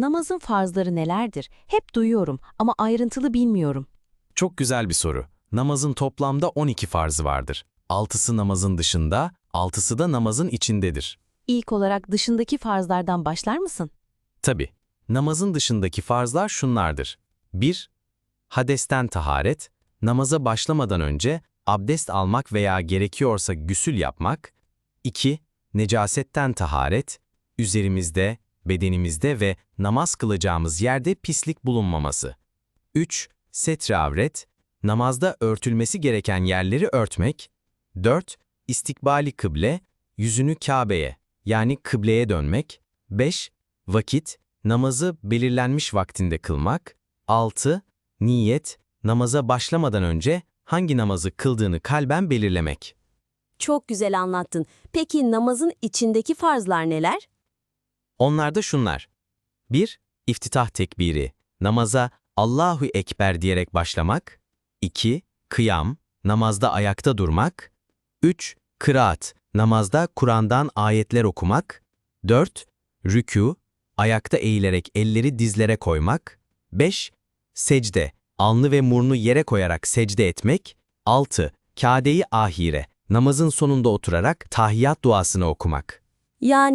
Namazın farzları nelerdir? Hep duyuyorum ama ayrıntılı bilmiyorum. Çok güzel bir soru. Namazın toplamda 12 farzı vardır. 6'sı namazın dışında, 6'sı da namazın içindedir. İlk olarak dışındaki farzlardan başlar mısın? Tabi, namazın dışındaki farzlar şunlardır. 1. Hadesten taharet, namaza başlamadan önce abdest almak veya gerekiyorsa gusül yapmak. 2. Necasetten taharet, üzerimizde, bedenimizde ve namaz kılacağımız yerde pislik bulunmaması. 3. Setre avret, namazda örtülmesi gereken yerleri örtmek. 4. İstikbali kıble, yüzünü Kabe'ye yani kıbleye dönmek. 5. Vakit, namazı belirlenmiş vaktinde kılmak. 6. Niyet, namaza başlamadan önce hangi namazı kıldığını kalben belirlemek. Çok güzel anlattın. Peki namazın içindeki farzlar neler? Onlar da şunlar. 1. İftitah tekbiri, namaza Allahu Ekber diyerek başlamak. 2. Kıyam, namazda ayakta durmak. 3. Kıraat, namazda Kur'an'dan ayetler okumak. 4. Rükû, ayakta eğilerek elleri dizlere koymak. 5. Secde, alnı ve murnu yere koyarak secde etmek. 6. Kâde-i ahire, namazın sonunda oturarak tahiyyat duasını okumak. Yani